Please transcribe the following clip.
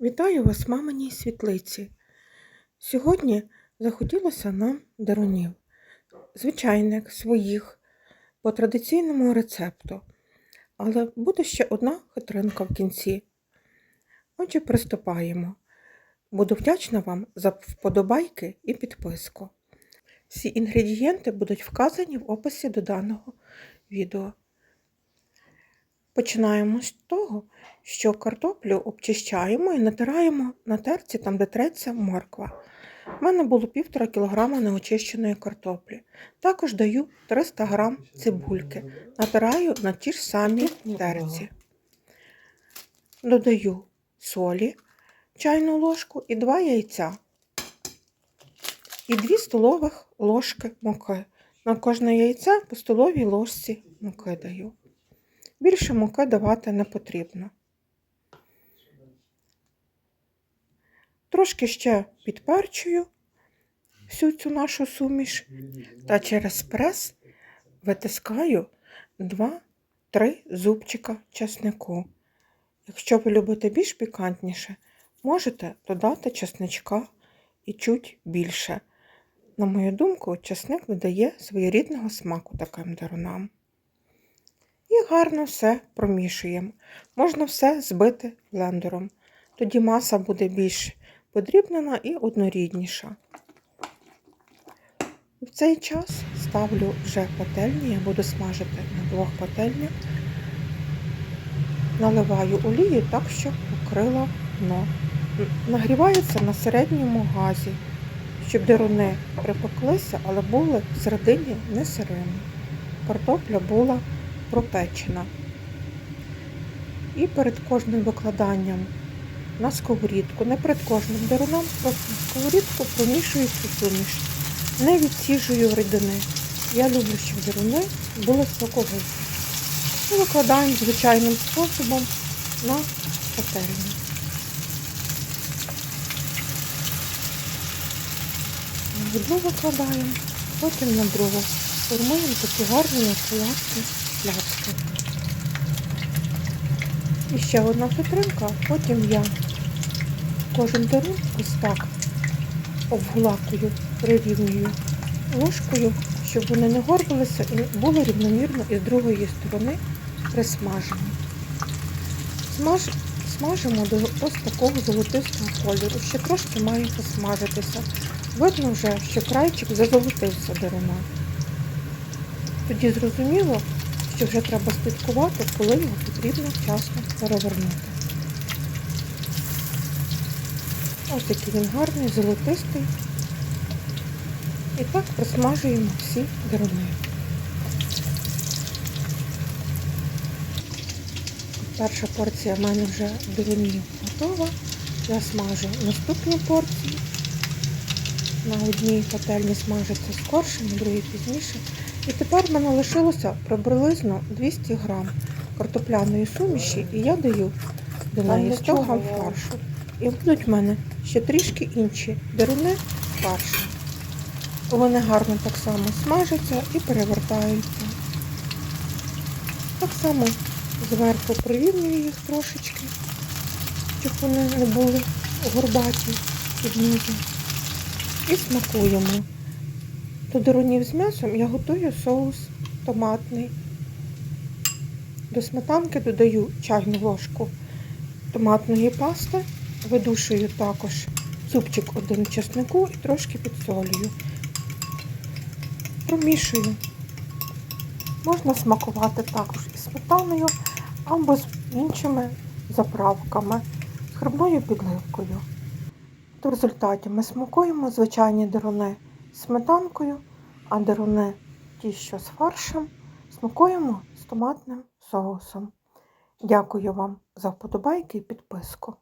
Вітаю вас, маминій світлиці. Сьогодні захотілося нам дарунів, звичайних своїх, по традиційному рецепту. Але буде ще одна хитринка в кінці. Отже, приступаємо. Буду вдячна вам за вподобайки і підписку. Всі інгредієнти будуть вказані в описі до даного відео. Починаємо з того, що картоплю обчищаємо і натираємо на терці, там де треться морква. У мене було 1,5 кг неочищеної картоплі. Також даю 300 г цибульки. Натираю на ті ж самі терці. Додаю солі, чайну ложку і 2 яйця. І 2 столових ложки муки. На кожне яйце по столовій ложці муки даю. Більше муки давати не потрібно. Трошки ще підперчую всю цю нашу суміш та через прес витискаю 2-3 зубчика чеснику. Якщо ви любите більш пікантніше, можете додати чесничка і чуть більше. На мою думку, чесник додає своєрідного смаку таким дарунам. Гарно все промішуємо. Можна все збити блендером. Тоді маса буде більш подрібнена і однорідніша. В цей час ставлю вже пательню, я буду смажити на двох пательнях, наливаю олію так, щоб покрила дно. Нагрівається на середньому газі, щоб дируни припеклися, але були всередині не сирими. Картопля була пропечена. І перед кожним викладанням на сковорідку, не перед кожним деруном, просто на сковорідку промішую цю суміш. Не відсіжую рідини. Я люблю, щоб деруни були соковиті. І викладаємо звичайним способом на пательню. На одну викладаємо, потім на другу. Формуємо такі гарні салатні пляцки. І ще одна хитринка, потім я кожен дерун ось так обгулакую, прирівнюю ложкою, щоб вони не горбилися і було рівномірно і з другої сторони присмажені. Смаж, смажимо до ось такого золотистого кольору. Ще трошки має посмажитися. Видно вже, що крайчик зазолотився деруна. Тоді зрозуміло, що вже треба слідкувати, коли його потрібно вчасно перевернути. Ось такий він гарний, золотистий. І так просмажуємо всі деруни. Перша порція в мене вже дерунів готова. Я смажу наступні порції. На одній пательні смажиться скорше, на другій пізніше. І тепер в мене лишилося приблизно 200 грам картопляної суміші, і я даю до неї 100 грам фаршу. І будуть в мене ще трішки інші деруни фаршу. Вони гарно так само смажаться і перевертаються. Так само зверху прирівнюю їх трошечки, щоб вони не були горбаті під низу. І смакуємо. До дерунів з м'ясом я готую соус томатний. До сметанки додаю чайну ложку томатної пасти, видушую також зубчик один чеснику і трошки підсолюю. Промішую. Можна смакувати також із сметаною або з іншими заправками, з хрибною підливкою. В результаті ми смакуємо звичайні деруни сметанкою, а деруни ті, що з фаршем, смакуємо з томатним соусом. Дякую вам за вподобайки і підписку.